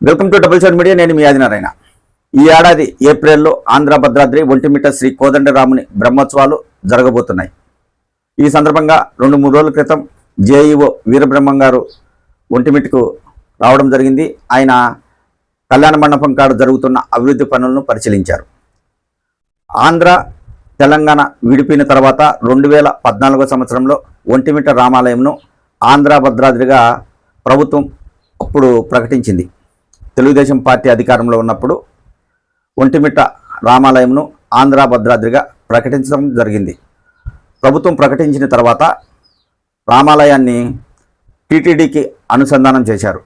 Welcome to double seven media నేను మీ ఆదినారాయణ ఈ ఏడాది ఏప్రిల్లో ఆంధ్ర భద్రాద్రి ఒంటిమిట్ట శ్రీ కోదండరాముని బ్రహ్మోత్సవాలు జరగబోతున్నాయి. ఈ సందర్భంగా రెండు మూడు రోజుల క్రితం జేఈఓ వీరబ్రహ్మం గారు ఒంటిమిట్టకు రావడం జరిగింది. ఆయన కళ్యాణ మండపం కాడ జరుగుతున్న అభివృద్ధి పనులను పరిశీలించారు. ఆంధ్ర తెలంగాణ విడిపోయిన తర్వాత రెండు వేల పద్నాలుగో సంవత్సరంలో ఒంటిమిట్ట రామాలయంను ఆంధ్ర భద్రాద్రిగా ప్రభుత్వం అప్పుడు ప్రకటించింది. తెలుగుదేశం పార్టీ అధికారంలో ఉన్నప్పుడు ఒంటిమిట్ట రామాలయంను ఆంధ్ర భద్రాద్రిగా ప్రకటించడం జరిగింది. ప్రభుత్వం ప్రకటించిన తర్వాత రామాలయాన్ని టీటీడీకి అనుసంధానం చేశారు.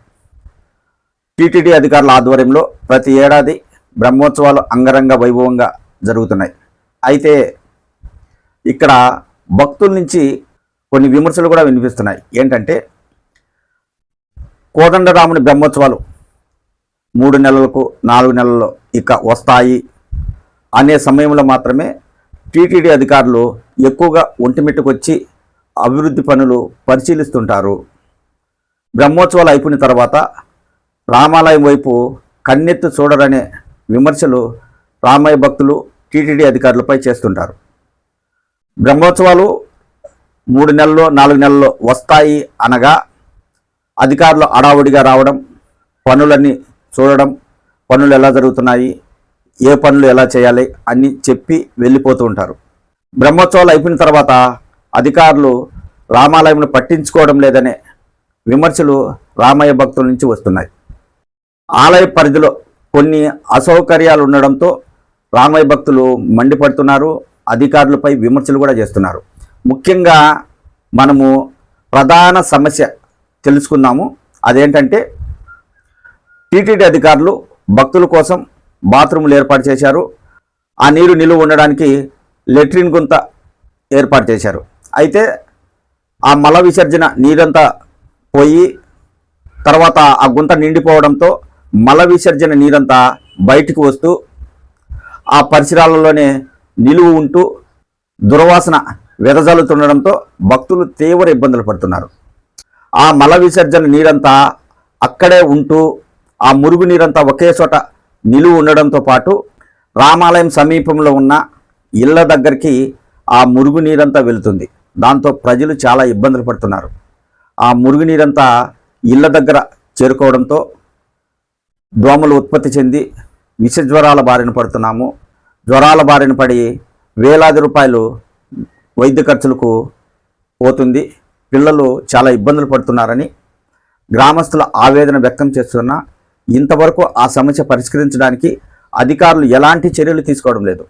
టీటీడీ అధికారుల ఆధ్వర్యంలో ప్రతి ఏడాది బ్రహ్మోత్సవాలు అంగరంగ వైభవంగా జరుగుతున్నాయి. అయితే ఇక్కడ భక్తుల నుంచి కొన్ని విమర్శలు కూడా వినిపిస్తున్నాయి. ఏంటంటే కోదండరాముని బ్రహ్మోత్సవాలు మూడు నెలలకు నాలుగు నెలల్లో ఇక వస్తాయి అనే సమయంలో మాత్రమే టీటీడీ అధికారులు ఎక్కువగా ఒంటిమిట్టుకొచ్చి అభివృద్ధి పనులు పరిశీలిస్తుంటారు. బ్రహ్మోత్సవాలు అయిపోయిన తర్వాత రామాలయం వైపు కన్నెత్తి చూడరనే విమర్శలు రామయ్య భక్తులు టీటీడీ అధికారులపై చేస్తుంటారు. బ్రహ్మోత్సవాలు మూడు నెలల్లో నాలుగు నెలల్లో వస్తాయి అనగా అధికారులు అడావుడిగా రావడం పనులన్నీ చూడడం పనులు ఎలా జరుగుతున్నాయి ఏ పనులు ఎలా చేయాలి అని చెప్పి వెళ్ళిపోతూ ఉంటారు. బ్రహ్మోత్సవాలు అయిపోయిన తర్వాత అధికారులు రామాలయంను పట్టించుకోవడం లేదనే విమర్శలు రామయ్య భక్తుల నుంచి వస్తున్నాయి. ఆలయ పరిధిలో కొన్ని అసౌకర్యాలు ఉండడంతో రామయ్య భక్తులు మండిపడుతున్నారు అధికారులపై విమర్శలు కూడా చేస్తున్నారు. ముఖ్యంగా మనము ప్రధాన సమస్య తెలుసుకుందాము. అదేంటంటే టీటీడీ అధికారులు భక్తుల కోసం బాత్రూములు ఏర్పాటు చేశారు. ఆ నీరు నిలువ ఉండడానికి లెట్రిన్ గుంత ఏర్పాటు చేశారు. అయితే ఆ మల విసర్జన నీరంతా పోయి తర్వాత ఆ గుంత నిండిపోవడంతో మల విసర్జన నీరంతా బయటికి వస్తూ ఆ పరిసరాలలోనే నిలువు ఉంటూ దుర్వాసన వెదజల్లుతుండడంతో భక్తులు తీవ్ర ఇబ్బందులు పడుతున్నారు. ఆ మల విసర్జన నీరంతా అక్కడే ఉంటూ ఆ మురుగు నీరంతా ఒకే చోట నిలువ ఉండడంతో పాటు రామాలయం సమీపంలో ఉన్న ఇళ్ళ దగ్గరికి ఆ మురుగు నీరంతా వెళుతుంది. దాంతో ప్రజలు చాలా ఇబ్బందులు పడుతున్నారు. ఆ మురుగు నీరంతా ఇళ్ళ దగ్గర చేరుకోవడంతో దోమలు ఉత్పత్తి చెంది విష జ్వరాల బారిన పడుతున్నాము. జ్వరాల బారిన పడి వేలాది రూపాయలు వైద్య ఖర్చులకు పోతుంది. పిల్లలు చాలా ఇబ్బందులు పడుతున్నారని గ్రామస్తుల ఆవేదన వ్యక్తం చేస్తున్నా ఇంతవరకు ఆ సమస్య పరిష్కరించడానికి అధికారులు ఎలాంటి చర్యలు తీసుకోవడం లేదు.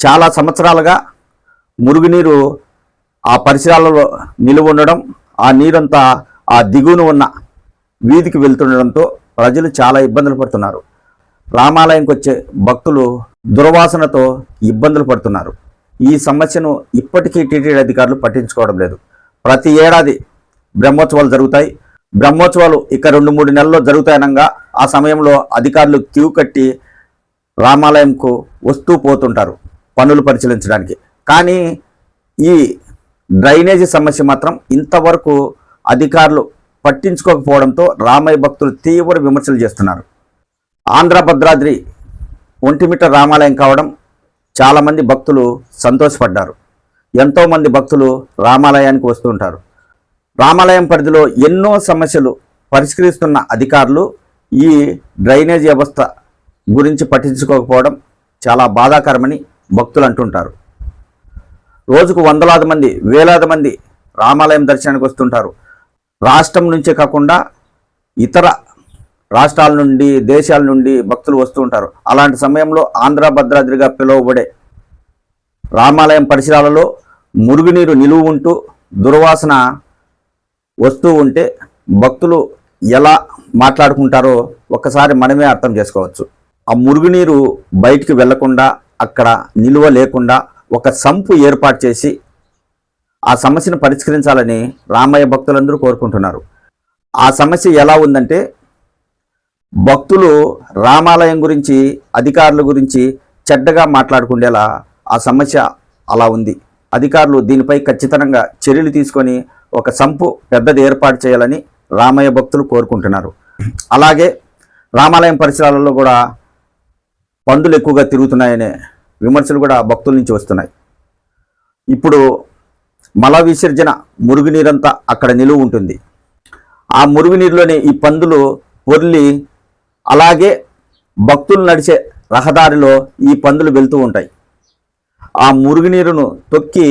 చాలా సంవత్సరాలుగా మురుగునీరు ఆ పరిసరాలలో నిలువ ఉండడం ఆ నీరంతా ఆ దిగువన ఉన్న వీధికి వెళ్తుండడంతో ప్రజలు చాలా ఇబ్బందులు పడుతున్నారు. రామాలయంకి వచ్చే భక్తులు దుర్వాసనతో ఇబ్బందులు పడుతున్నారు. ఈ సమస్యను ఇప్పటికీ టీటీడీ అధికారులు పట్టించుకోవడం లేదు. ప్రతి ఏడాది బ్రహ్మోత్సవాలు జరుగుతాయి. బ్రహ్మోత్సవాలు ఇక రెండు మూడు నెలల్లో జరుగుతాయనగా ఆ సమయంలో అధికారులు క్యూ కట్టి రామాలయంకు వస్తూ పోతుంటారు పనులు పరిశీలించడానికి. కానీ ఈ డ్రైనేజీ సమస్య మాత్రం ఇంతవరకు అధికారులు పట్టించుకోకపోవడంతో రామయ్య భక్తులు తీవ్ర విమర్శలు చేస్తున్నారు. ఆంధ్ర భద్రాద్రి ఒంటిమిట రామాలయం కావడం చాలామంది భక్తులు సంతోషపడ్డారు. ఎంతోమంది భక్తులు రామాలయానికి వస్తుంటారు రామాలయం పరిధిలో ఎన్నో సమస్యలు పరిష్కరిస్తున్న అధికారులు ఈ డ్రైనేజ్ వ్యవస్థ గురించి పట్టించుకోకపోవడం చాలా బాధాకరమని భక్తులు అంటుంటారు. రోజుకు వందలాది మంది వేలాది మంది రామాలయం దర్శనానికి వస్తుంటారు. రాష్ట్రం నుంచే కాకుండా ఇతర రాష్ట్రాల నుండి దేశాల నుండి భక్తులు వస్తూ ఉంటారు. అలాంటి సమయంలో ఆంధ్ర భద్రాద్రిగా పిలువబడే రామాలయం పరిసరాలలో మురుగునీరు నిలువ ఉంటూ దుర్వాసన వస్తూ ఉంటే భక్తులు ఎలా మాట్లాడుకుంటారో ఒక్కసారి మనమే అర్థం చేసుకోవచ్చు. ఆ మురుగునీరు బయటికి వెళ్ళకుండా అక్కడ నిలువ లేకుండా ఒక సంపు ఏర్పాటు చేసి ఆ సమస్యను పరిష్కరించాలని రామయ్య భక్తులందరూ కోరుకుంటున్నారు. ఆ సమస్య ఎలా ఉందంటే భక్తులు రామాలయం గురించి అధికారుల గురించి చెడ్డగా మాట్లాడుకుండేలా ఆ సమస్య అలా ఉంది. అధికారులు దీనిపై ఖచ్చితంగా చర్యలు తీసుకొని ఒక సంపు పెద్దది ఏర్పాటు చేయాలని రామయ్య భక్తులు కోరుకుంటున్నారు. అలాగే రామాలయం పరిసరాలలో కూడా పందులు ఎక్కువగా తిరుగుతున్నాయనే విమర్శలు కూడా భక్తుల నుంచి వస్తున్నాయి. ఇప్పుడు మల విసర్జన మురుగునీరంతా అక్కడ నిలువ ఉంటుంది. ఆ మురుగునీరులోని ఈ పందులు పొర్లి అలాగే భక్తులు నడిచే రహదారిలో ఈ పందులు వెళ్తూ ఉంటాయి. ఆ మురుగునీరును తొక్కి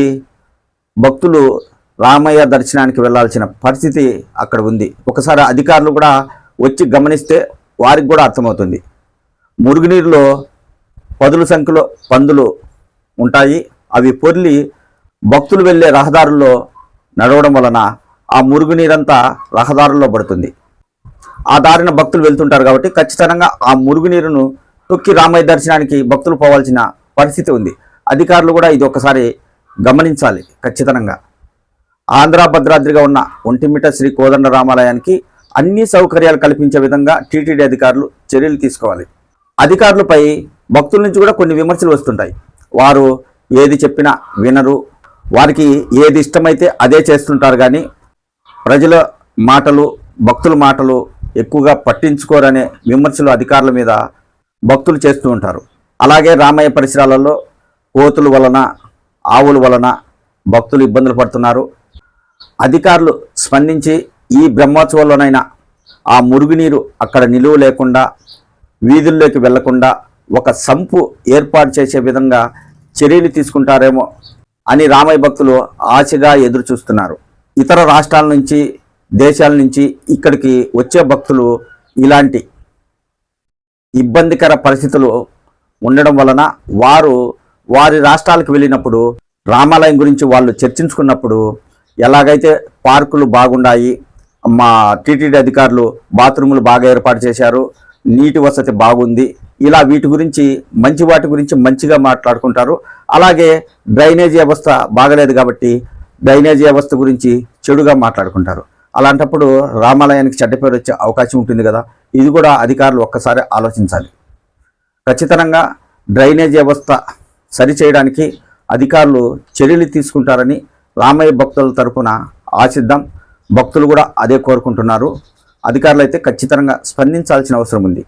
భక్తులు రామయ్య దర్శనానికి వెళ్ళాల్సిన పరిస్థితి అక్కడ ఉంది. ఒకసారి అధికారులు కూడా వచ్చి గమనిస్తే వారికి కూడా అర్థమవుతుంది. మురుగునీరులో పదుల సంఖ్యలో పందులు ఉంటాయి. అవి పొర్లి భక్తులు వెళ్ళే రహదారుల్లో నడవడం వలన ఆ మురుగునీరంతా రహదారుల్లో పడుతుంది. ఆ దారిన భక్తులు వెళ్తుంటారు కాబట్టి ఖచ్చితంగా ఆ మురుగునీరును తొక్కి రామయ్య దర్శనానికి భక్తులు పోవాల్సిన పరిస్థితి ఉంది. అధికారులు కూడా ఇది ఒకసారి గమనించాలి ఖచ్చితంగా. ఆంధ్ర భద్రాద్రిగా ఉన్న ఒంటిమిట శ్రీ కోదండ రామాలయానికి అన్ని సౌకర్యాలు కల్పించే విధంగా టీటీడీ అధికారులు చర్యలు తీసుకోవాలి. అధికారులపై భక్తుల నుంచి కూడా కొన్ని విమర్శలు వస్తుంటాయి. వారు ఏది చెప్పినా వినరు. వారికి ఏది ఇష్టమైతే అదే చేస్తుంటారు కానీ ప్రజల మాటలు భక్తుల మాటలు ఎక్కువగా పట్టించుకోరనే విమర్శలు అధికారుల మీద భక్తులు చేస్తూ ఉంటారు. అలాగే రామయ్య పరిసరాలలో కోతుల వలన ఆవుల వలన భక్తులు ఇబ్బందులు పడుతున్నారు. అధికారులు స్పందించి ఈ బ్రహ్మోత్సవంలోనైనా ఆ మురుగునీరు అక్కడ నిలువ లేకుండా వీధుల్లోకి వెళ్ళకుండా ఒక సంపు ఏర్పాటు చేసే విధంగా చర్యలు తీసుకుంటారేమో అని రామయ్య భక్తులు ఆశగా ఎదురు చూస్తున్నారు ఇతర రాష్ట్రాల నుంచి దేశాల నుంచి ఇక్కడికి వచ్చే భక్తులు ఇలాంటి ఇబ్బందికర పరిస్థితులు ఉండడం వలన వారు వారి రాష్ట్రాలకు వెళ్ళినప్పుడు రామాలయం గురించి వాళ్ళు చర్చించుకున్నప్పుడు ఎలాగైతే పార్కులు బాగున్నాయి మా టీటీడీ అధికారులు బాత్రూములు బాగా ఏర్పాటు చేశారు నీటి వసతి బాగుంది ఇలా వీటి గురించి మంచి వాటి గురించి మంచిగా మాట్లాడుకుంటారు. అలాగే డ్రైనేజీ వ్యవస్థ బాగలేదు కాబట్టి డ్రైనేజీ వ్యవస్థ గురించి చెడుగా మాట్లాడుకుంటారు. అలాంటప్పుడు రామాలయానికి చెడ్డ పేరు వచ్చే అవకాశం ఉంటుంది కదా ఇది కూడా అధికారులు ఒక్కసారి ఆలోచించాలి. ఖచ్చితంగా డ్రైనేజ్ వ్యవస్థ సరిచేయడానికి అధికారులు చర్యలు తీసుకుంటారని రామయ్య భక్తుల తరపున ఆశిద్దాం. భక్తులు కూడా అదే కోరుకుంటున్నారు. అధికారులు అయితే ఖచ్చితంగా స్పందించాల్సిన అవసరం ఉంది.